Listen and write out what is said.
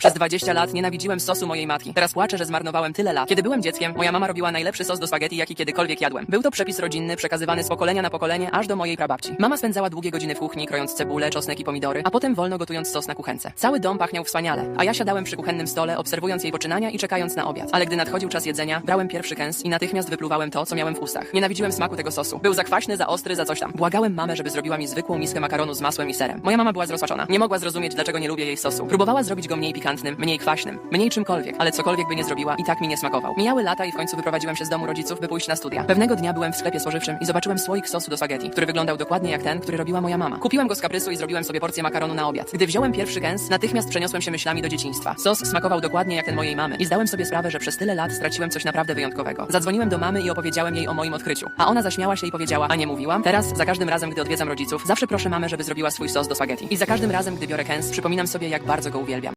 Przez 20 lat nienawidziłem sosu mojej matki. Teraz płaczę, że zmarnowałem tyle lat. Kiedy byłem dzieckiem, moja mama robiła najlepszy sos do spaghetti, jaki kiedykolwiek jadłem. Był to przepis rodzinny, przekazywany z pokolenia na pokolenie, aż do mojej prababci. Mama spędzała długie godziny w kuchni, krojąc cebulę, czosnek i pomidory, a potem wolno gotując sos na kuchence. Cały dom pachniał wspaniale, a ja siadałem przy kuchennym stole, obserwując jej poczynania i czekając na obiad. Ale gdy nadchodził czas jedzenia, brałem pierwszy kęs i natychmiast wypluwałem to, co miałem w ustach. Nienawidziłem smaku tego sosu. Był za kwaśny, za ostry, za coś tam. Błagałem mamę, żeby zrobiła mi zwykłą miskę makaronu z masłem i serem. Moja mama była zrozpaczona. Nie mogła zrozumieć, dlaczego nie lubię jej sosu. Próbowała zrobić go mniej pikantnym, mniej kwaśnym, mniej czymkolwiek, ale cokolwiek by nie zrobiła, i tak mi nie smakował. Mijały lata i w końcu wyprowadziłem się z domu rodziców, by pójść na studia. Pewnego dnia byłem w sklepie spożywczym i zobaczyłem słoik sosu do spaghetti, który wyglądał dokładnie jak ten, który robiła moja mama. Kupiłem go z kaprysu i zrobiłem sobie porcję makaronu na obiad. Gdy wziąłem pierwszy kęs, natychmiast przeniosłem się myślami do dzieciństwa. Sos smakował dokładnie jak ten mojej mamy i zdałem sobie sprawę, że przez tyle lat straciłem coś naprawdę wyjątkowego. Zadzwoniłem do mamy i opowiedziałem jej o moim odkryciu, a ona zaśmiała się i powiedziała, a nie mówiłam? Teraz, za każdym razem, gdy odwiedzam rodziców, zawsze proszę mamę, żeby zrobiła swój sos do spaghetti. I za każdym razem, gdy biorę kęs, przypominam sobie, jak bardzo go uwielbiam.